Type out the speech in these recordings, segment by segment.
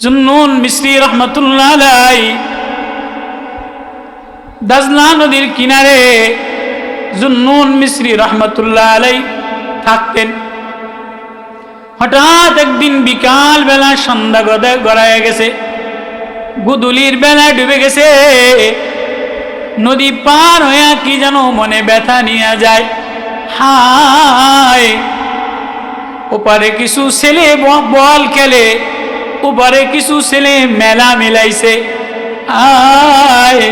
জুন্নুন মিশ্রি রহমতুল্লাহ আলাই দাজলা নদীর কিনারে জুন্নুন মিশ্রি রহমতুল্লাহ আলাই থাকতেন। হঠাৎ একদিন বিকাল বেলা সন্ধ্যা গড়ায় গেছে। গুদুলির বেলা ডুবে গেছে। নদী পার হইয়া কি যেন মনে ব্যথা নিয়ে যায়। হায়! ওপারে কিছু ছেলে বল খেলে। ওপারে কিছু ছেলে মেলা মিলাইছে। আয়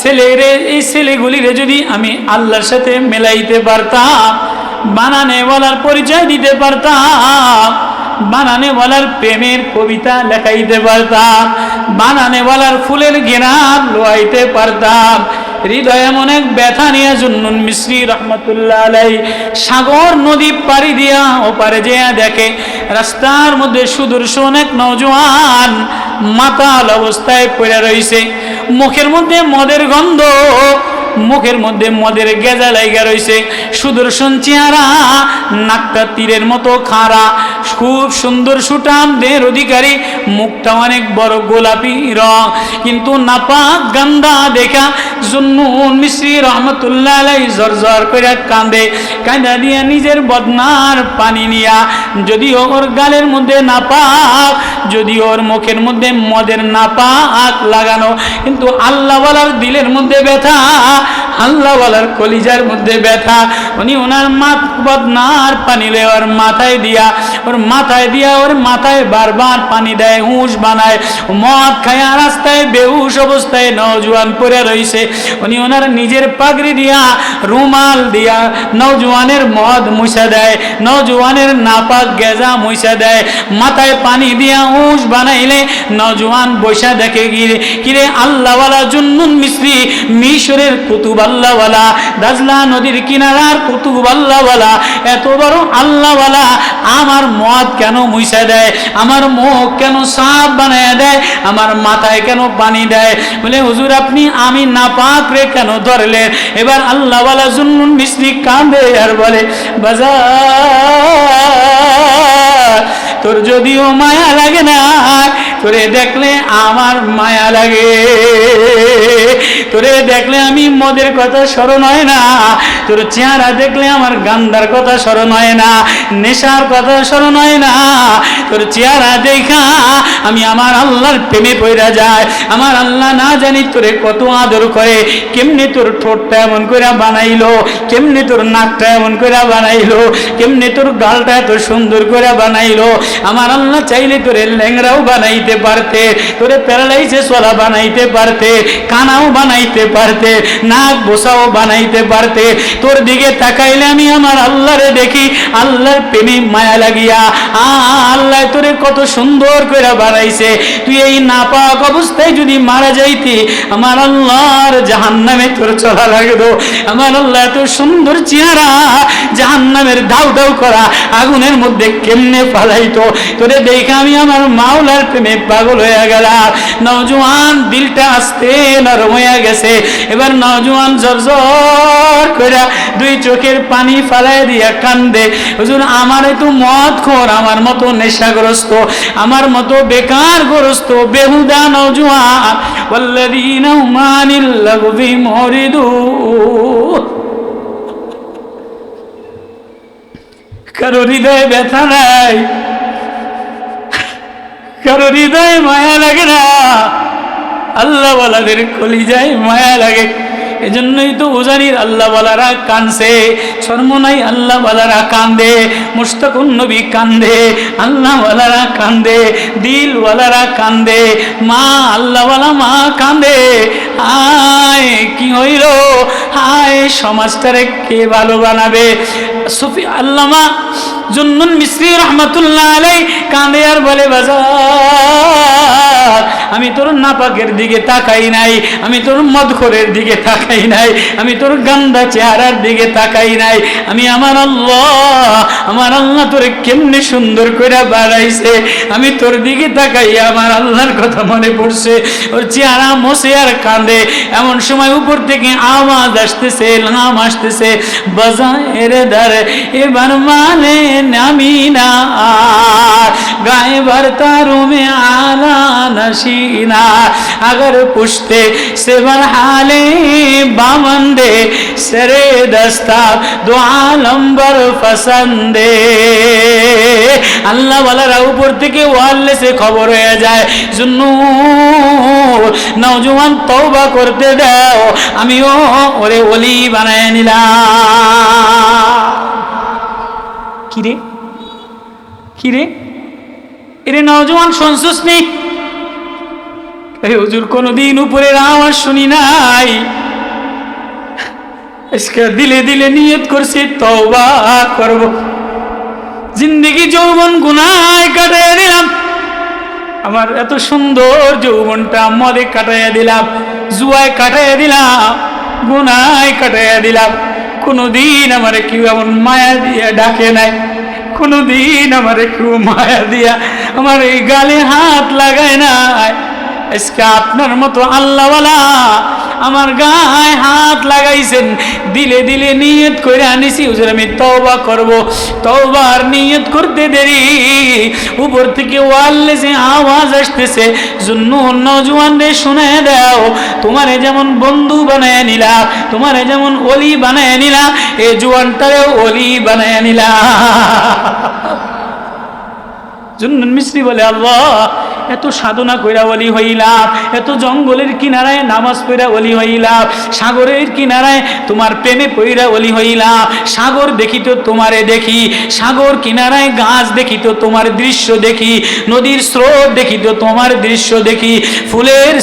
ছেলেরে, এই ছেলেগুলিরে যদি আমি আল্লাহর সাথে মেলাইতে পারতাম বানানে পরিচয় দিতে পারতাম বানানে প্রেমের কবিতা লেখাইতে পারতাম বানানে বলার ফুলের গেনার লোয়াইতে পারতাম হৃদয় এমন এক ব্যথা নিয়ে জুন্নুন মিশ্রি রহমতুল্লাহ আলাই, সাগর নদী পাড়ি দিয়া ওপারে যেয়া দেখে, রাস্তার মধ্যে সুদর্শন এক নজওয়ান মাতাল অবস্থায় পড়ে রইছে। মুখের মধ্যে মদের গন্ধ, মুখের মধ্যে মদের গেজা লাইগা রইছে। সুদর্শন চেহারা, নাকটা তীরের মতো খাড়া। খুব সুন্দর সুটাম দেহের অধিকারী, মুখটা অনেক বড় গোলাপি রং। কিন্তু নাপাক গান্দা দেখা জুন্নুন মিশ্রি রহমতুল্লাহ আলাই জর্জর করে কান্দে কাঁদা দিয়া নিজের বদনার পানি নিয়া, যদিও ওর গালের মধ্যে না পাক যদি ওর মুখের মধ্যে মদের না পাক লাগানো, কিন্তু আল্লাহওয়ালার দিলের মধ্যে ব্যথা আল্লাহওয়ালার কলিজার মধ্যে ব্যথা। উনি ওনার মাত বদনার পানি লেওয়ার মাথায় দিয়া, ওর মাথায় দিয়া ওর মাথায় বারবার পানি দেয়, হুঁশ বানায়। মদ খায়া রাস্তায় বেহুশ অবস্থায় নওজোয়ান পরে রইছে। উনি ওনার নিজের পাগড়ি দিয়া, রুমাল দিয়া নওজোয়ানের মদ মুছা দেয়, নওজোয়ানের নাপাক গেজা মুছা দেয়। মাথায় পানি দিয়া হুঁশ বানাইলে নওজোয়ান বৈশা দেখে গিরে, কিরে আল্লাহওয়ালা জুন্নুন মিশ্রি মিশরের কুতুব আল্লাহওয়ালা, দাজলা নদীর কিনারার কুতুব আল্লাহওয়ালা, এত বড় আল্লাহওয়ালা, আমার মদ কেন মুইসা দেয়? আমার মুখ কেন সাপ বানায় দেয়? আমার মাথায় কেন পানি দেয়? বলে, হুজুর, আপনি আমি না পাক রে কেন ধরলেন? এবার আল্লাহওয়ালা জুন্নুন মিশ্রি কাঁদে আর বলে বাজার তোর যদিও মায়া লাগে না, তোরে দেখলে আমার মায়া লাগে। তোরে দেখলে আমি মদের কথা স্মরণ হয় না। তোর চেহারা দেখলে আমার গান্ধার কথা স্মরণ হয় না। নেশার কথা স্মরণ হয় না। তোর চেহারা দেখা আমি আমার আল্লাহর প্রেমে পড়া যায় আমার আল্লাহ না জানি তোরে কত আদর করে। কেমনে তোর ঠোঁটটা এমন করে বানাইলো? কেমনে তোর নাকটা এমন করে বানাইলো? কেমনে তোর গালটা এত সুন্দর করে বানাইলো? আমার আল্লাহ চাইলে তোরে ল্যাংরাও বানাইতে পারতে, তোরে প্যারালাইসে চলা বানাইতে পারতে, কানাও বানাইতে পারতে, নাক বসাও বানাইতে পারতে। তোর দিকে তাকাইলে আমি আমার আল্লাহরে দেখি, আল্লাহর প্রেমে মায়া লাগিয়া, আ, আল্লাহ তোরে কত সুন্দর করে বানাইছে। তুই এই নাপাক অবস্থায় যদি মারা যাইতি, আমার আল্লাহর জাহান্নামে তোর চলা লাগতো। আমার আল্লাহ এত সুন্দর চেহারা, জাহান্নামের দাউ দাউ করা আগুনের মধ্যে কেমনে পালাইতো তোরে দেখে আমি আমার মাওলার প্রেমে পাগল হয়ে গেলাম। নওজোয়ান, দিলটা আসতে নরম হয়ে গেছে। এবার নওজোয়ান জর্জর করে দুই চোখের পানি ফালাই দিয়া কান্দে হুজুর আমার একটু মদ খোর আমার মতো নেশাগ্রস্ত আমার মতো বেকার গ্রস্ত বেহুদা নওজোয়ান والذين هم عن اللغو معرضون কারো হৃদয়ে ব্যথা নাই কারো হৃদয়ে মায়া লাগে না আল্লাহ বলাদের কলিজায় মায়া লাগে। এজন্যই তো উজানির আল্লাহ বলারা কানছে শর্মনাই আল্লাহ বলারা কান্দে মুস্তাকুন নবী কান্দে আল্লাহ বলারা কান্দে দিল ওয়ালারা কান্দে মা আল্লাহ বলা মা কান্দে আয় কি হইল? আয় সমাজটারে কে ভালো বানাবে? সুফি আল্লামা জুন্নুন মিশ্রি রহমতুল্লাহ আলাই কাঁদে আর বলে, বাজার। আমি তোর নাপাকের দিকে তাকাই নাই, আমি তোর মদখরের দিকে তাকাই নাই, আমি তোর গান্দা চেহারার দিকে তাকাই নাই, আমি আমার আল্লাহ আমার আল্লাহ তোর কেমনি সুন্দর করে বাড়াইছে, আমি তোর দিকে তাকাই, আমার আল্লাহর কথা মনে পড়ছে, ওর চেহারা মশে আর কাঁদে, এমন সময় উপর থেকে আওয়াজ আসতেছে নাম আসতেছে, বাজায়ের দারে এবার মানে নামি না গায়ে বার তারুমে আলা নাসি नशीना अगर पुश्ते से हाले बामंदे सरे दस्ता दो आलम्बर फसंदे আল্লাহ বলারা উপর থেকে ওয়ারলেসে খবর হয়ে যায় জুন্নু নওজোয়ান তওবা করতে দাও আমিও ওরে ওলি বানায় নিলাম কিরে কিরে এরে নওজোয়ান শুনছস নি এই হুজুর কোনোদিন উপরের আওয়াজ শুনি নাই। দিলে দিলে নিয়ত করছি, তওবা করব। জিন্দগি যৌবন গুনায় কাটাইয়া দিলাম। আমার এত সুন্দর যৌবনটা মদে কাটাইয়া দিলাম, জুয়ায় কাটাইয়া দিলাম, গুনায় কাটাইয়া দিলাম। কোনোদিন আমার কেউ এমন মায়া দিয়ে ডাকে নাই। কোনোদিন আমার কেউ মায়া দিয়া আমার এই গালে হাত লাগায় নাই। আজকে আপনার মতো আল্লাহওয়ালা আমার গায়ে হাত লাগাইছেন, দিলে দিলে নিয়ত করে আনিছি, হুজুর আমি তওবা করব। তওবার নিয়ত করতে দেরি, উপর থেকে ওয়াল্লে যে আওয়াজ আসতেছে জন্য নজওয়ান রে শুনে দাও, তোমারে যেমন বন্ধু বানায় নিলা, তোমারে যেমন অলি বানায় নিলা, এ জোয়ানটারেও অলি বানায় নিলা। জুন্নুন মিস্ত্রি বলে, আল্লাহ এত সাধনা কইরা অলি হইলাম, এত জঙ্গলের কিনারায় নামাজ পড়া অলি হইলাম, সাগরের কিনারায় তোমার প্রেমে পইরা অলি হইলাম, সাগর দেখি তো তোমারে দেখি, সাগর কিনারায় গাছ দেখি তো তোমার দৃশ্য দেখি, নদীর স্রোত দেখি তো তোমার দৃশ্য দেখি, ফুলের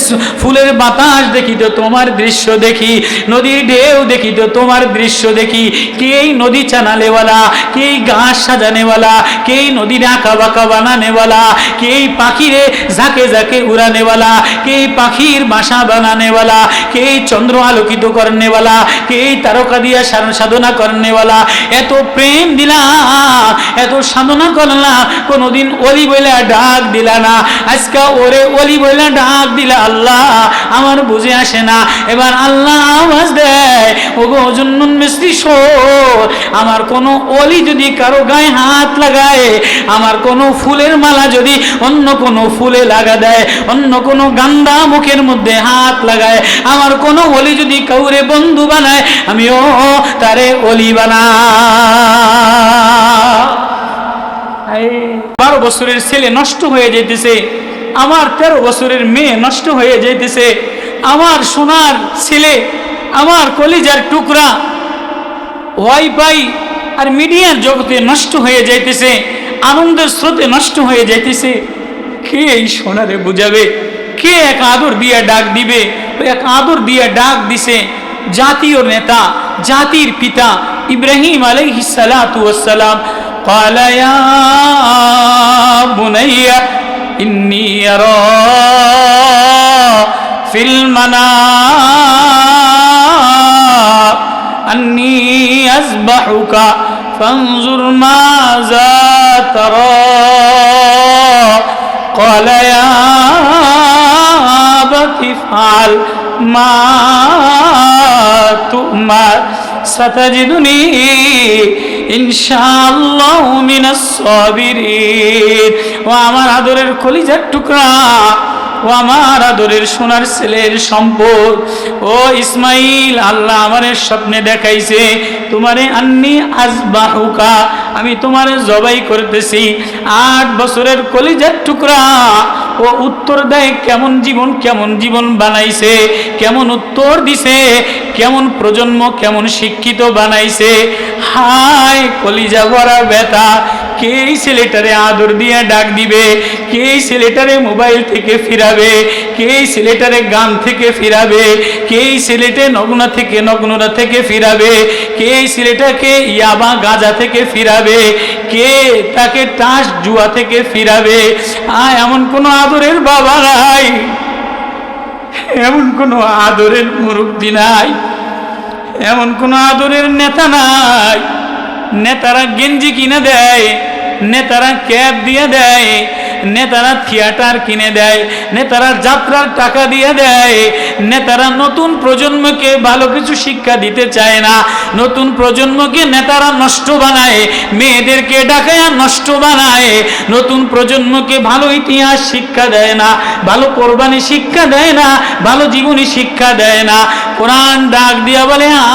ফুলের বাতাস দেখি তো তোমার দৃশ্য দেখি, নদীর ঢেউ দেখি তো তোমার দৃশ্য দেখি, কে এই নদী চানালেওয়ালা, কে এই গাছ সাজানেওয়ালা, কে এই নদীর আঁকা বাঁকা বানানেওয়ালা, কে এই পাখিরে ঝাঁকে ঝাঁকে উড়ানেওয়ালা কে পাখির বাসা বানানেওয়ালা কে চন্দ্র আলোকিত করনেওয়ালা কে তারকা দিয়া সার- সাধনা করনেওয়ালা এত প্রেম দিলা, এত সাধনা করলা, কোনোদিন অলি বইলা ডাক দিলা না। আজকে ওরে অলি বইলা ডাক দিলা আল্লাহ, আমার বুঝে আসে না। এবার আল্লাহ আওয়াজ দেয়, ওগো জুন্নুন মিস্ত্রি শোর আমার কোনো অলি যদি কারও গায়ে হাত লাগায়, আমার কোনো ফুলের মালা যদি অন্য কোনো ফুলে লাগা দেয়, অন্য কোনো গান্দা মুখের মধ্যে হাত লাগায়। আমার কোনো অলি যদি কাউরে বন্ধু বানায়, আমিও তারে অলি বানা বারো বছরের ছেলে নষ্ট হয়ে যেতেছে আমার তেরো বছরের মেয়ে নষ্ট হয়ে যেতেছে আমার সোনার ছেলে, আমার কলিজার টুকরা, ওয়াইফাই আর মিডিয়ার জগতে নষ্ট হয়ে যাইতেছে। আনন্দের স্রোতে নষ্ট হয়ে যাইতেছে। কে এই সোনারে বুঝাবে? কে এক আদর দিয়া ডাক দিবে? ও এক আদর দিয়া ডাক দিছে জাতীয় নেতা, জাতির পিতা ইব্রাহিম আলাইহিসালাম পালায়া বুনাইয়া, ইন্নি ফিল্মানা আন্নি আজবাহুকা ফানজুর মাযা তারা। قال يا أبت افعل ما تؤمر ستجدني إن شاء الله من الصابرين وعمر عدل الكل جد ও আমার আদরের সোনার ছেলের সম্পদ। ও ইসমাইল, আল্লাহ আমার স্বপ্নে দেখাইছে, তোমারে আন্নি আজবাহুকা আমি তোমারে জবাই করতেছি। আট বছরের কলিজার টুকরা, ও উত্তর দেয় কেমন জীবন কেমন জীবন বানাইছে, কেমন উত্তর দিছে, কেমন প্রজন্ম, কেমন শিক্ষিত বানাইছে। হায়, কলিজা ভরা ব্যথা কে এই আদর দিয়ে ডাক দিবে? কে এই মোবাইল থেকে ফিরাবে? কে এই গান থেকে ফিরাবে? কে এই ছেলেটে নগ্ন থেকে নগ্নতা থেকে ফিরাবে? কে এই ছেলেটাকে ইয়াবা গাজা থেকে ফিরাবে? কে তাকে টাস জুয়া থেকে ফিরাবে? আয়, এমন কোনো আদরের বাবা নাই। এমন কোনো আদরের মুরব্বী নাই। এমন কোনো আদরের নেতা নাই। নেতারা গেঞ্জি কিনে দেয়। নেতারা ক্যাব দিয়ে দেয়, নেতারা থিয়েটার কিনে দেয়, নেতারা যাত্রার টাকা দিয়ে দেয়, নেতারা নতুন প্রজন্মকে ভালো কিছু শিক্ষা দিতে চায় না, নতুন প্রজন্মকে নেতারা নষ্ট বানায়, মেয়েদেরকে ডাকায় নষ্ট বানায়, নতুন প্রজন্মকে ভালো ইতিহাস শিক্ষা দেয় না, ভালো কোরবানি শিক্ষা দেয় না, ভালো জীবনী শিক্ষা দেয় না, কোরআন ডাক দিয়া বলে, আ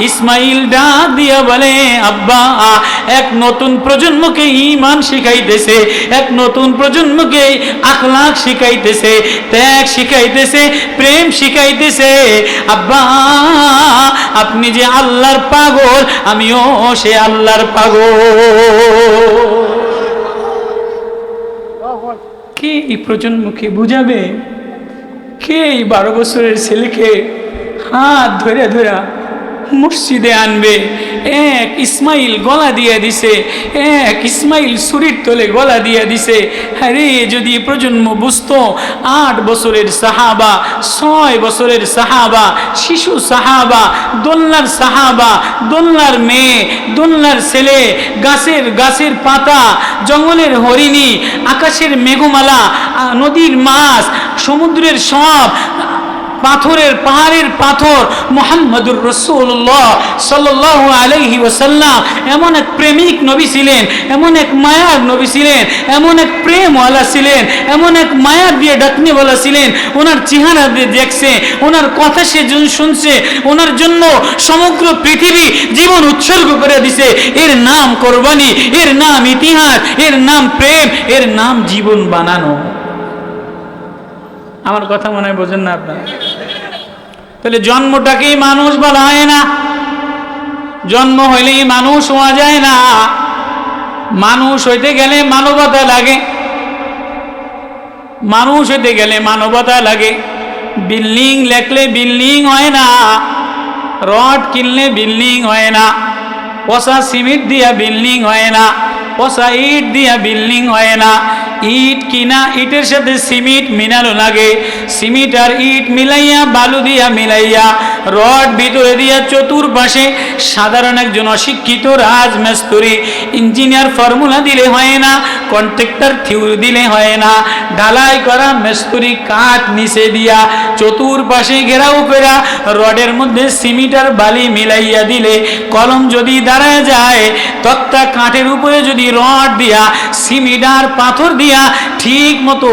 ইসমাইল ডাক দিয়া বলে, আব্বা, এক নতুন প্রজন্মকে ইমান শিখাইতেছে, এক নতুন প্রজন্মকে আখলাক শিখাইতেছে, ত্যাগ শিখাইতেছে, প্রেম শিখাইতেছে। আব্বা, আপনি যে আল্লাহর পাগল, আমিও সে আল্লাহর পাগল। কে এই প্রজন্মকে বুঝাবে? কে এই বারো বছরের ছেলেকে হাত ধরে ধরে মসজিদে আনবে। এক ইসমাইল গলা দিয়ে দিছে। এক ইসমাইল সুরির তলে গলা দিয়ে দিছে। আরে, যদি প্রজন্ম বুঝতো, আট বছরের সাহাবা, ছয় বছরের সাহাবা, শিশু সাহাবা, দোলনার সাহাবা, দোলনার মেয়ে, দোলনার ছেলে, গাছের গাছের পাতা, জঙ্গলের হরিণী, আকাশের মেঘমালা নদীর মাছ, সমুদ্রের সব পাথরের পাহাড়ের পাথর মোহাম্মদুর রসুল্লাহ সাল্লাহ আলাইহি ওসাল্লাম এমন এক প্রেমিক নবী ছিলেন, এমন এক মায়ার নবী ছিলেন, এমন এক প্রেমওয়ালা ছিলেন, এমন এক মায়া দিয়ে ডাকনিওয়ালা ছিলেন। ওনার চেহারা দিয়ে দেখছে, ওনার কথা সে শুনছে, ওনার জন্য সমগ্র পৃথিবী জীবন উৎসর্গ করে দিছে। এর নাম কোরবানি, এর নাম ইতিহাস, এর নাম প্রেম, এর নাম জীবন বানানো। আমার কথা মনে হয় বোঝেন না আপনারা? তাহলে জন্মটাকেই মানুষ বলা হয় না। জন্ম হইলেই মানুষ হওয়া যায় না। মানুষ হইতে গেলে মানবতা লাগে। মানুষ হইতে গেলে মানবতা লাগে। বিল্ডিং লেখলে বিল্ডিং হয় না। রড কিনলে বিল্ডিং হয় না। পচা সিমেন্ট দিয়া বিল্ডিং হয় না। পচা ইট দিয়া বিল্ডিং হয় না। ইট কিনা, ইটের সাথে সিমেন্ট মিলানো লাগে। সিমেন্ট আর ইট মিলাইয়া, বালু দিয়া মিলাইয়া, রড ভিতরে দিয়া চতুর্পাশে সাধারণ একজন অশিক্ষিত রাজমিস্ত্রি। ইঞ্জিনিয়ার ফর্মুলা দিলে হয় না, কন্ট্রাক্টর থিওরি দিলে হয় না। ঢালাই করা মিস্ত্রি কাঠ নিচে দিয়া চতুর্পাশে ঘেরাও করা, রডের মধ্যে সিমেন্ট আর বালি মিলাইয়া দিলে কলম যদি দাঁড়ায় যায়, তক্তা কাঠের উপরে যদি রড দিয়া সিমেন্ট আর পাথর দিয়া, ঠিক মতো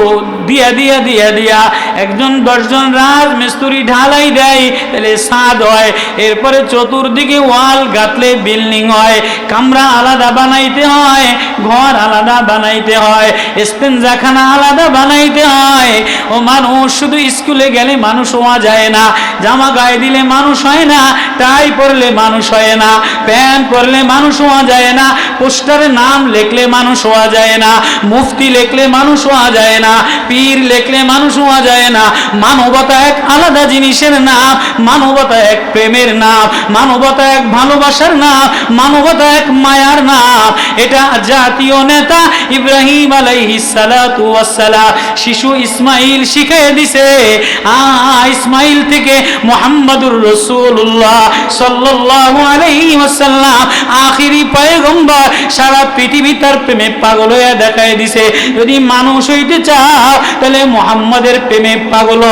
দিয়া দিয়া দিয়া দিয়া একজন দশজন রাজ মিস্ত্রি ঢালাই দেয়, তাহলে সাদ হয়। এরপরে চতুর্দিকে ওয়াল গাঁথলে বিল্ডিং হয়, কামরা আলাদা বানাইতে হয়, ঘর আলাদা বানাইতে হয় স্পেঞ্জাখানা আলাদা বানাইতে হয়। ও মানুষ, শুধু স্কুলে গেলে মানুষ হওয়া যায় না, জামা গায়ে দিলে মানুষ হয় না, টাই পরলে মানুষ হয় না, প্যান্ট পরলে মানুষ হওয়া যায় না, পোস্টারে নাম লেখলে মানুষ হওয়া যায় না, মুফতি লেখলে মানুষ হওয়া যায় না, পীর লেখলে মানুষ হওয়া যায় না, মানবতা এক আলাদা জিনিসের নাম, মানবতা এক প্রেমের নাম, মানবতা এক ভালোবাসার নাম, মানবতা এক মায়ার নাম। এটা জাতীয় নেতা ইব্রাহিম আলাইহিস সালাতু ওয়াস সালাম শিশু ইসমাইল শিখিয়ে দিছে, আ, ইসমাইল থেকে মুহাম্মাদুর রাসূলুল্লাহ সাল্লাল্লাহু আলাইহি ওয়াসাল্লাম আখিরি পয়গম্বর সারা পৃথিবী তার প্রেমে পাগল হয়ে দেখায় দিছে। যদি মানুষ হইতে চাও, তাহলে মুহাম্মাদের প্রেমে পাগল।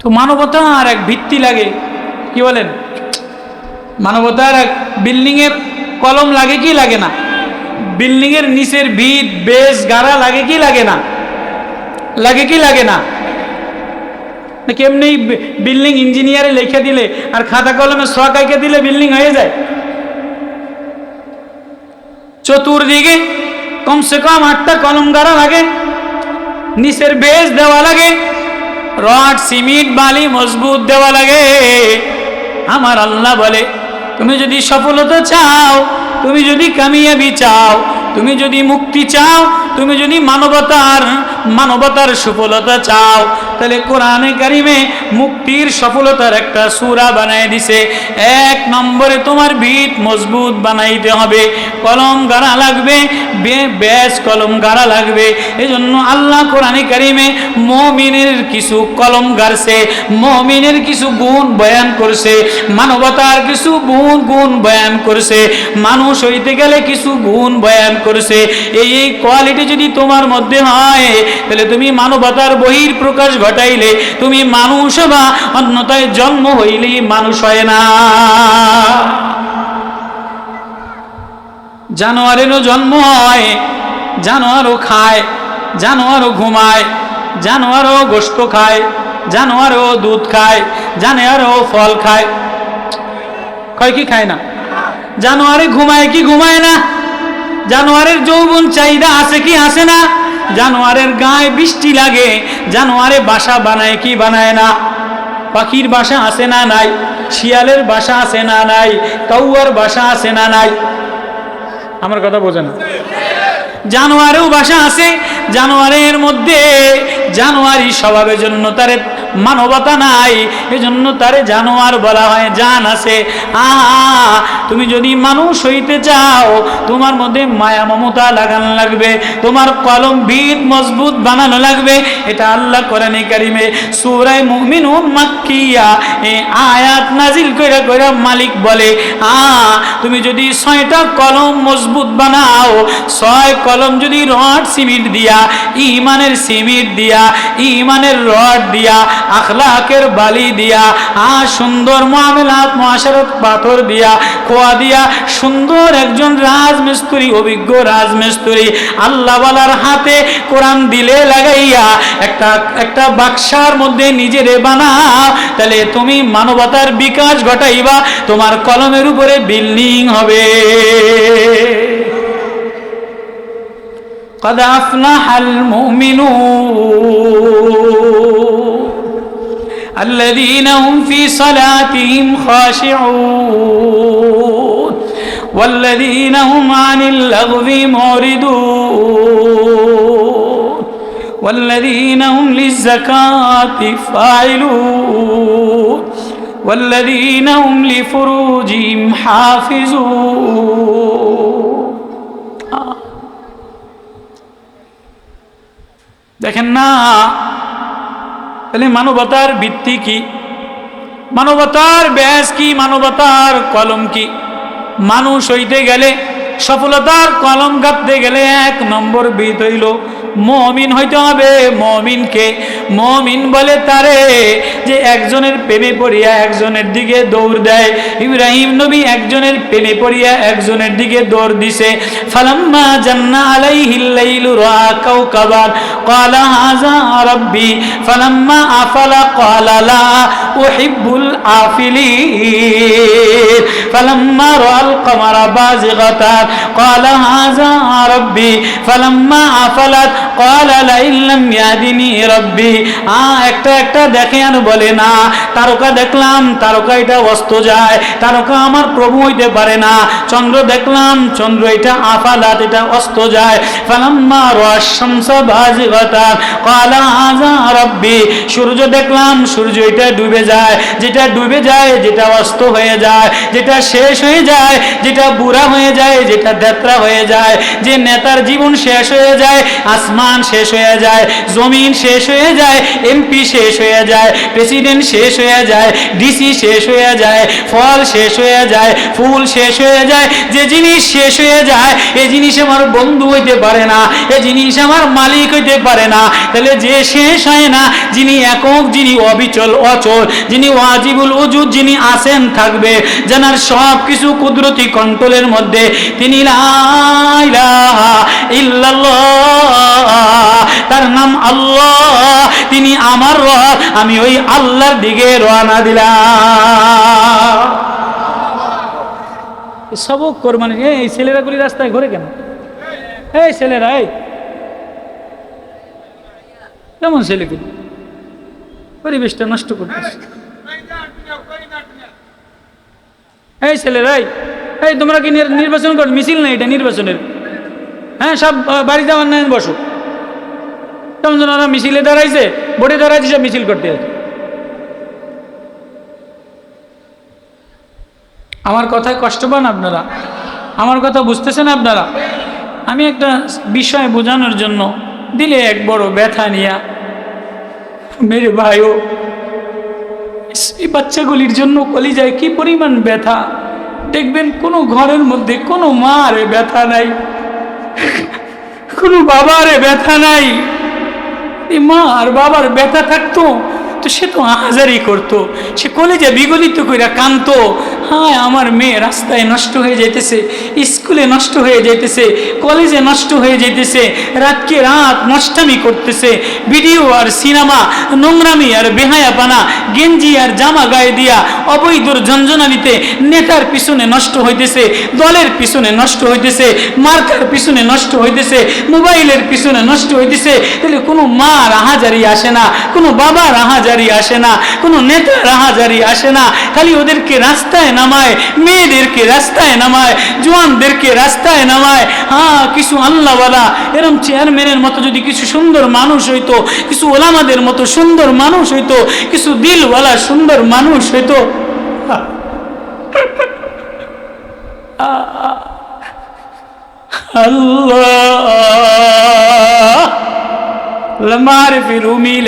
তো মানবতার এক ভিত্তি লাগে, কি বলেন? মানবতার এক বিল্ডিংয়ের কলম লাগে কি লাগে না? বিল্ডিংয়ের নিচের ভিত, বেশ, গাড়া লাগে কি লাগে না? লাগে কি লাগে না? কেমনি বিল্ডিং ইঞ্জিনিয়ারে লিখে দিলে আর খাতা কলমে সকাইকে দিলে বিল্ডিং হয়ে যায়? চতুর্দিকে কমসে কম আটটা কলম গাড়া লাগে, নিচের বেশ দেওয়া লাগে, রড সিমেন্ট বালি মজবুত দেওয়া লাগে। আমার আল্লাহ বলে, তুমি যদি সফলতা চাও, তুমি যদি কামিয়াবি চাও তুমি যদি মুক্তি চাও, তুমি যদি মানবতার মানবতার সফলতা চাও, তাহলে কোরআনে কারিমে মুক্তির সফলতার একটা সুরা বানাই দিছে। এক নম্বরে তোমার ভিত মজবুত বানাইতে হবে। কলম গাড়া লাগবে ব্যাস কলম গাড়া লাগবে। এজন্য আল্লাহ কোরআনে কারিমে মমিনের কিছু কলম গাড়ছে, মমিনের কিছু গুণ বয়ান করছে, মানবতার কিছু গুণ গুণ বয়ান করছে। মানুষ হইতে গেলে কিছু গুণ বয়ান করছে। এই এই কোয়ালিটি যদি তোমার মধ্যে হয়, তাহলে তুমি মানবতার বহির প্রকাশ ঘটাইলে, তুমি মানুষ বা অন্যতায় জন্ম হইলেই মানুষ হয় না। জানোয়ারেরও জন্ম হয়, জানোয়ারও খায়, জানোয়ারও ঘুমায়, জানোয়ারও গোস্ত খায়, জানোয়ারও দুধ খায়, জানোয়ারও ফল খায়। কয় কি খায় না? জানোয়ারে ঘুমায় কি ঘুমায় না? জানোয়ারের যৌবন চাহিদা আছে কি আছে না? জানোয়ারের গায়ে বৃষ্টি লাগে, জানোয়ারে বাসা বানায় কি বানায় না? পাখির বাসা আছে না নাই? শিয়ালের বাসা আছে না নাই? কাউয়ার বাসা আছে না নাই? আমার কথা বোঝে না। জানোয়ারেও বাসা আছে, জানোয়ারের মধ্যে জানোয়ারি স্বভাবের জন্য তার মানবতা নাই। এজন্য তারে জানোয়ার বলা হয়, জান আছে। আহা, তুমি যদি মানুষ হইতে চাও, তোমার মধ্যে মায়া মমতা লাগানো লাগবে। তোমার কলম ভিত মজবুত বানানো লাগবে। এটা আল্লাহ কোরআনে কারিমে সূরা মুমিনুন মাক্কিয়া এই আয়াত নাজিল কইরা কইরা মালিক বলে আ তুমি যদি ছয়টা কলম মজবুত বানাও, ছয় কলম যদি রড সিমেন্ট দিয়া, ইমানের সিমেন্ট দিয়া, ইমানের রড দিয়া আখলাকের বালি দিয়া আ সুন্দর মামলাত মহাশারত পাথর দিয়া খোয়া দিয়া সুন্দর একজন রাজমিস্ত্রি অভিজ্ঞ রাজমিস্ত্রি আল্লাহওয়ালার হাতে কোরআন দিলে লাগাইয়া একটা একটা বাক্সার মধ্যে নিজেরে বানাও তাহলে তুমি মানবতার বিকাশ ঘটাইবা তোমার কলমের উপরে বিল্ডিং হবে قد أفلح المؤمنون الذين هم في صلاتهم خاشعون والذين هم عن اللغو معرضون والذين هم للزكاة فاعلون والذين هم لفروجهم حافظون দেখেন না তাহলে মানবতার ভিত্তি কি? মানবতার ব্যাস কি? মানবতার কলম কি? মানুষ হইতে গেলে সফলতার কলম গাঁথতে গেলে এক নম্বর বিত হইল মমিন হইতে হবে। মমিনকে মমিন বলে তারে যে একজনের প্রেমে পড়িয়া একজনের দিকে দৌড় দেয়। ইব্রাহিম নবী একজনের প্রেমে পড়িয়া একজনের দিকে দৌড় দিছে। ফালাম্মা জান্না আলাইহিল লাইলু রা কাওকাবান। ক্বালা হাযা রাব্বি, ফালাম্মা আফালা, ক্বালা লা উহিব্বুল আফিলিন। ফালাম্মা রাআল কমারা বাযিগাতান। ক্বালা হাযা রাব্বি, ফালাম্মা আফালাত, ক্বালা লাইন লাম ইয়াহদিনি রাব্বি। আ, একটা একটা দেখে আর বলে না, তারকা দেখলাম, তারকা এটা অস্ত যায়, তারকা আমার প্রভু হইতে পারে না, চন্দ্র দেখলাম, চন্দ্র এটা আফালাত, এটা অস্ত যায়। ফালাম্মা রাশামস বাজিগাতা ক্বালা হাযা রাব্বি। সূর্য দেখলাম, সূর্য এটা ডুবে যায়, যেটা ডুবে যায়, যেটা অস্ত হয়ে যায়, যেটা শেষ হয়ে যায়, যেটা বুড়া হয়ে যায় যেটা দেত্রা হয়ে যায় যে নেতার জীবন শেষ হয়ে যায় আসমান শেষ হয়ে যায় জমিন শেষ হয়ে যায় এমপি শেষ হয়ে যায় প্রেসিডেন্ট শেষ হয়ে যায় ডিসি শেষ হয়ে যায় ফল শেষ হয়ে যায় ফুল শেষ হয়ে যায় যে জিনিস শেষ হয়ে যায় এই জিনিস আমার বন্ধু হইতে পারে না এই জিনিস আমার মালিক হইতে পারে না তাহলে যে শেষ হয় না যিনি একক যিনি অবিচল অচল যিনি ওয়াজিবুল উজুদ যিনি আসেন থাকবে জানার সব কিছু কুদরতি কন্ট্রোলের মধ্যে তার নাম আল্লাহ। তিনি আমার রব। আমি ওই আল্লাহর দিকে রওনা দিলাম। সবক কোরবানি এই ছেলেরা গুলি রাস্তায় ঘরে কেন? এই ছেলেরা, এই। কেমন ছেলেগুলি? পরিবেশটা নষ্ট করতেছে। এই ছেলেরাই এই তোমরা কি নির্বাচন কর মিছিল না এটা নির্বাচনের। হ্যাঁ সব বাড়িতে আমার নাই, বসো। তেমন ওরা মিছিলে দাঁড়াইছে বোর্ডে দাঁড়াইছে, সব মিছিল করতে আমার কথায় কষ্ট পান আপনারা? আমার কথা বুঝতেছেন আপনারা? আমি একটা বিষয় বোঝানোর জন্য দিলে এক বড় ব্যথা নিয়া মেরে ভাইও, এই বাচ্চাগুলির জন্য কলিজায় কি পরিমাণ ব্যথা? দেখবেন কোনো ঘরের মধ্যে কোনো মা রে ব্যথা নাই, কোনো বাবারে ব্যথা নাই। এই মা আর বাবার ব্যথা থাকতো, তো সে তো হাজারি করতো। সে কলেজে বিগলিত কইরা কানতো হ্যাঁ আমার মেয়ে? রাস্তায় নষ্ট হয়ে যাইতেছে, স্কুলে নষ্ট হয়ে যাইতেছে, কলেজে নষ্ট হয়ে যাইতেছে, রাতকে রাত নষ্টামি করতেছে, ভিডিও আর সিনেমা, নোংরামি আর বেহায়াপানা, গেঞ্জি আর জামা গায়ে দিয়া অবৈধর ঝঞ্ঝনানিতে নেতার পিছনে নষ্ট হইতেছে, দলের পিছনে নষ্ট হইতেছে, মার্কার পিছনে নষ্ট হইতেছে, মোবাইলের পিছনে নষ্ট হইতেছে, তাহলে কোনো মা রাহাজারি আসে না, কোনো বাবা রাহাজারি আসে না, কোনো নেতা রাহাজারি আসে না, খালি ওদেরকে রাস্তায় নামায়, মেয়েদেরকে রাস্তায় নামায়, জোয়ানদেরকে রাস্তায় নামায়। হ্যাঁ কিছু আল্লাহওয়ালা, এরম চেয়ারম্যানের মতো যদি কিছু সুন্দর মানুষ হইতো, কিছু ওলামাদের মতো সুন্দর মানুষ হইতো, কিছু দিলওয়ালা সুন্দর মানুষ হইতো।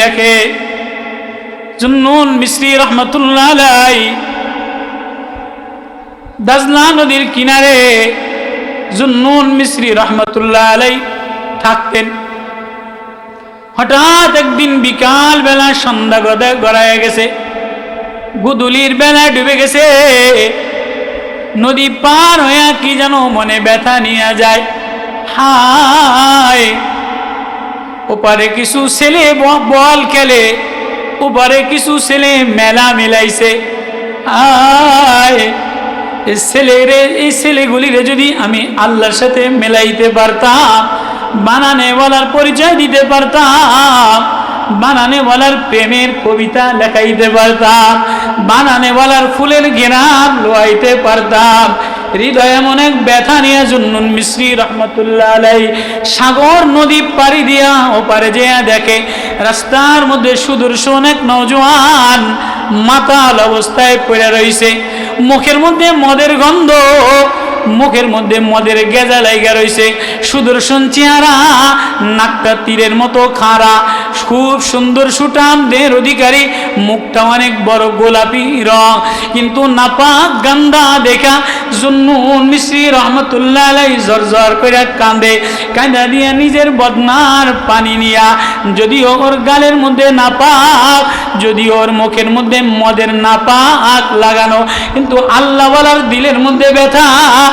লেখে, জুন্নুন মিশ্রি রহমতুল্লাহ দাজলা নদীর কিনারে জুন্নুন মিশ্রি রহমতুল্লাহ আলাই থাকতেন। হঠাৎ একদিন বিকাল বেলা সন্ধ্যা গদা গড়ায় গেছে। গুদুলির বেলা ডুবে গেছে। নদী পার হইয়া কি যেন মনে ব্যথা নিয়ে যায়। হায়! ওপারে কিছু ছেলে বল খেলে, ওপারে কিছু ছেলে মেলা মিলাইছে। আয় এই ছেলেরে, এই ছেলেগুলিরে যদি আমি আল্লাহর সাথে মেলাইতে পারতাম বানানে বলার পরিচয় দিতে পারতাম বানানে বলার প্রেমের কবিতা লেখাইতে পারতাম বানানে বলার ফুলের ঘেরাম লোয়াইতে পারতাম, হৃদয় এমন এক ব্যথা নিয়ে জুন্নুন মিশ্রি রহমতুল্লাহ আলাই সাগর নদী পাড়ি দিয়া ওপারে যেয়া দেখে, রাস্তার মধ্যে সুদর্শন এক নজওয়ান মাতাল অবস্থায় পড়ে রয়েছে। মুখের মধ্যে মদের গন্ধ মুখের মধ্যে মদের গেজা লাইগা রইছে। সুদর্শন চেহারা, নাকটা তীরের মতো খাড়া। খুব সুন্দর সুটাম দেহের অধিকারী, মুখটা অনেক বড় গোলাপি রং। কিন্তু নাপাক গান্দা দেখা জুন্নুন মিশ্রি রহমতুল্লাহ আলাই জর্জর করে কান্দে কান্দা দিয়া নিজের বদনার পানি নিয়া। যদিও ওর গালের মধ্যে নাপাক যদি ওর মুখের মধ্যে মদের নাপাক লাগানো। কিন্তু আল্লাহওয়ালার দিলের মধ্যে ব্যথা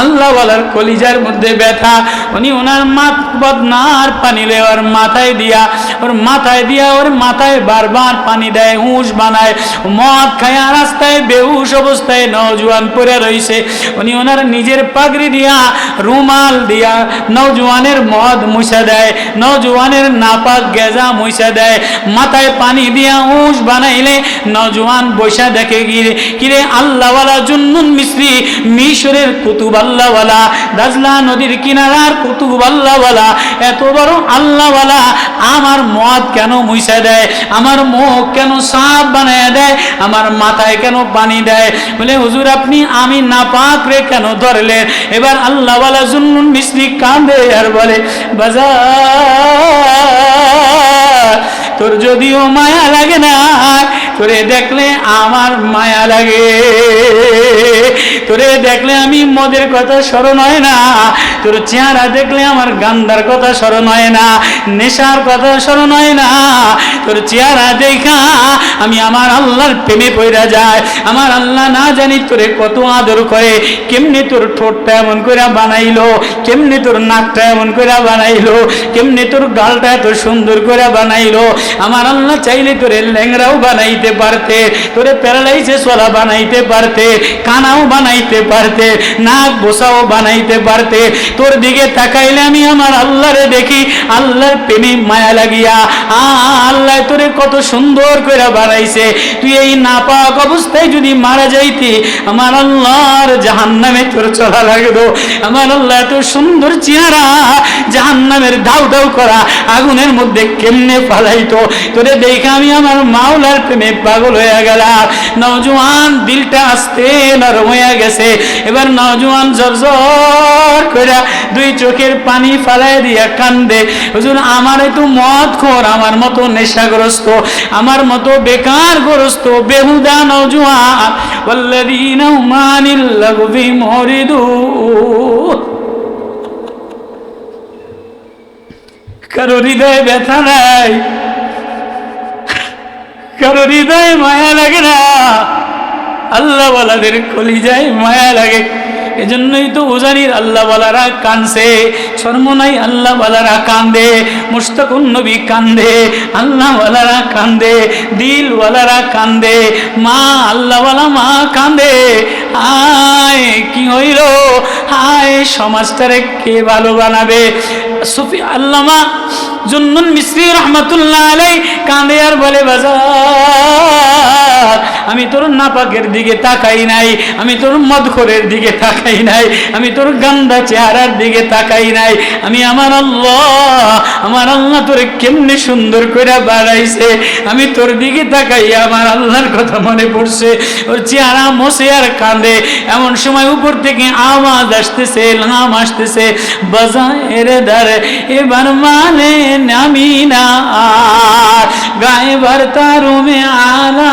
আল্লাহওয়ালার কলিজার মধ্যে ব্যথা। উনি ওনার মাত বদনার পানি লে, ওর মাথায় দিয়া, ওর মাথায় দিয়া, ওর মাথায় বারবার পানি দেয়, হুঁশ বানায়। মদ খায়া রাস্তায় বেহুশ অবস্থায় নজওয়ান পরে রইছে। উনি ওনার নিজের পাগড়ি দিয়া, রুমাল দিয়া নজওয়ানের মদ মুছা দেয় নজওয়ানের নাপাক গেজা মুছা দেয়। মাথায় পানি দিয়া হুঁশ বানাইলে নজওয়ান বৈশা দেখে গিয়ে কিরে আল্লাহওয়ালা জুন্নুন মিশ্রি মিশরের কুতুব আল্লাহওয়ালা, দাজলা নদীর কিনারার কুতুব আল্লাহওয়ালা, এত বড় আল্লাহওয়ালা আমার মদ কেন মুইসা দেয়? আমার মুখ কেন সাপ বানায় দেয়? আমার মাথায় কেন পানি দেয়? বলে, হুজুর, আপনি আমি না পাক রে কেন ধরলেন? এবার আল্লাহওয়ালা জুন্নুন মিশ্রি কাঁদে আর বলে বাজার তোর যদিও মায়া লাগে না, তোরে দেখলে আমার মায়া লাগে। তোরে দেখলে আমি মদের কথা স্মরণ হয় না। তোর চেহারা দেখলে আমার গান্ধার কথা স্মরণ হয় না। নেশার কথা স্মরণ হয় না। তোর চেহারা দেখা আমি আমার আল্লাহর প্রেমে পড়া যায় আমার আল্লাহ না জানি তোরে কত আদর করে। কেমনে তোর ঠোঁটটা এমন করে বানাইলো? কেমনে তোর নাকটা এমন করে বানাইলো? কেমনে তোর গালটা এত সুন্দর করে বানাইলো? আমার আল্লাহ চাইলে তোরে ল্যাংরাও বানাইতে পারতে, তোরে প্যারালাইসে চলা বানাইতে পারতে, কানাও বানাই বানাইতে পারতে, নাক বসাও বানাইতে পারতে। তোর দিকে তাকাইলে আমি আমার আল্লাহরে দেখি, আল্লাহর প্রেমে মায়া লাগিয়া, আ আল্লাহ তোরে কত সুন্দর করে বানাইছে। তুই এই নাপাক অবস্থায় যদি মারা যাইতি, আমার আল্লাহর জাহান্নামে তোর চলা লাগতো আমার আল্লাহ এত সুন্দর চেহারা, জাহান্নামের দাউ দাউ করা আগুনের মধ্যে কেমনে পালাইতো তোরে দেখে আমি আমার মাওলার প্রেমে পাগল হয়ে গেলাম। নওজোয়ান দিলটা আসতে নরম হয়ে গেছে এবার নওজোয়ান জর্জর করে দুই চোখের পানি ফালাই দিয়া কান্দে হুজুর আমার একটু মদ খোর আমার মতো নেশাগ্রস্ত আমার মতো বেকারগ্রস্ত বেহুদা নওজোয়ান والذين هم عن اللغو معرضون কারো হৃদয়ে ব্যথা নাই কারো হৃদয়ে মায়া লাগে না আল্লাহ বলাদের কলিজায় মায়া লাগে। এজন্যই তো উজানির আল্লাহ বলারা কানছে। শর্মনাই আল্লাহ বলারা কান্দে। মুস্তাকুন নবী কান্দে। আল্লাহ বলারা কান্দে। দিল ওয়ালারা কান্দে। মা আল্লাহ বলা মা কান্দে। আয় কি হইল? হায়, সমাজটারে কে ভালো বানাবে? সুফি আল্লামা জুন্নুন মিশ্রি রহমতুল্লাহ আলাই কাঁদে আর বলে, বাজার। আমি তোর নাপাকের দিকে তাকাই নাই, আমি তোর মদখরের দিকে তাকাই নাই, আমি তোর গান্দা চেহারার দিকে তাকাই নাই, আমি আমার আল্লাহ আমার আল্লাহ তোর কেমনি সুন্দর করে বাড়াইছে, আমি তোর দিকে তাকাই, আমার আল্লাহর কথা মনে পড়ছে, ওর চেহারা মশে আর কাঁদে, এমন সময় উপর থেকে আওয়াজ আসতেছে, লাম আসতেছে, বাজায়ের দার এবার মানে নামি না গায়ে বার তারুমে আলা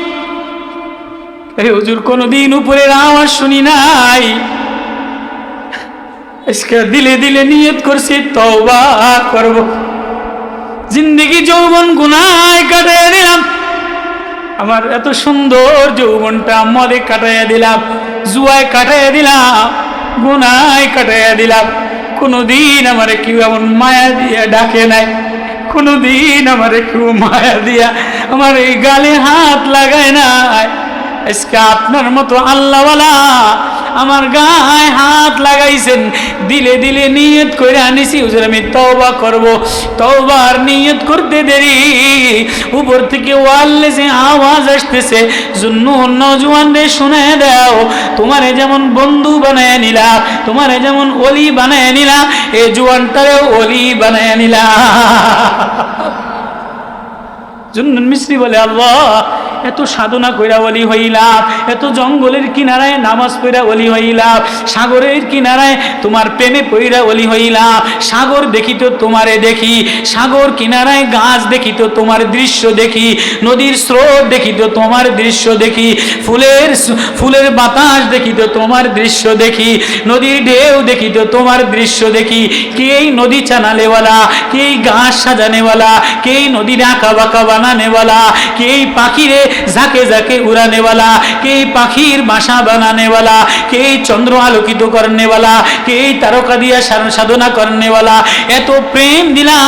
আরে হুজুর কোনোদিন উপরের আওয়াজ শুনি নাই। আজকে দিলে দিলে নিয়ত করছি, তওবা করব। জিন্দগি যৌবন গুনায় কাটাইয়া দিলাম। আমার এত সুন্দর যৌবনটা মদে কাটাইয়া দিলাম, জুয়ায় কাটাইয়া দিলাম, গুনায় কাটাইয়া দিলাম। কোনোদিন আমারে কেউ এমন মায়া দিয়া ডাকে নাই। কোনোদিন আমারে কেউ মায়া দিয়া আমার এই গালে হাত লাগায় নাই। আজকে আপনার মতো আল্লাহওয়ালা আমার গায়ে হাত লাগাইছেন, দিলে দিলে নিয়ত করে আনিছি, হুজুর আমি তওবা করব। তওবার নিয়ত করতে দেরি, উপর থেকে ওয়াল্লে যে আওয়াজ আসতেছে জুন্নু নজওয়ানরে শুনে দাও, তোমারে যেমন বন্ধু বানায় নিলা, তোমারে যেমন অলি বানায় নিলা, এ জুয়ানটারে অলি বানায় নিলা। জুন্নুন মিস্ত্রি বলে, আল্লাহ এত সাধনা কইরা অলি হইলাম, এত জঙ্গলের কিনারায় নামাজ পইরা অলি হইলাম, সাগরের কিনারায় তোমার প্রেমে পইরা অলি হইলাম, সাগর দেখি তো তোমারে দেখি, সাগর কিনারায় গাছ দেখি তো তোমার দৃশ্য দেখি, নদীর স্রোত দেখি তো তোমার দৃশ্য দেখি, ফুলের ফুলের বাতাস দেখি তো তোমার দৃশ্য দেখি, নদীর ঢেউ দেখি তো তোমার দৃশ্য দেখি, কে এই নদী চানালেওয়ালা, কে এই গাছ সাজানেওয়ালা, কে এই নদীর আঁকা বাঁকা বানানেওয়ালা, কে এই পাখিরে যাকে যাকে উড়ানেওয়ালা কে পাখির বাসা বানানেওয়ালা কে চন্দ্র আলোকিত করনেওয়ালা কে তারকা দিয়া সাধনা করনেওয়ালা এত প্রেম দিলা,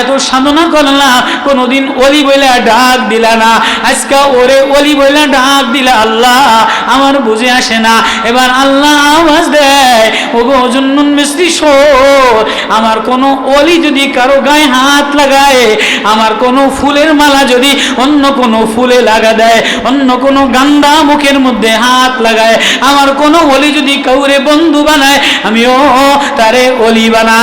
এত সাধনা করলা, কোনোদিন অলি বইলা ডাক দিলা না। আজকে ওরে অলি বইলা ডাক দিলা আল্লাহ, আমার বুঝে আসে না। এবার আল্লাহ আওয়াজ দেয়, ওগো অজুন্নুন মিস্ত্রি শোর, আমার কোনো অলি যদি কারও গায়ে হাত লাগায়, আমার কোনো ফুলের মালা যদি অন্য কোনো ফুল লাগা দেয়, অন্য কোনো গান্দা মুখের মধ্যে হাত লাগায়। আমার কোন অলি যদি কাউরে বন্ধু বানায়, আমিও তারে অলি বানা।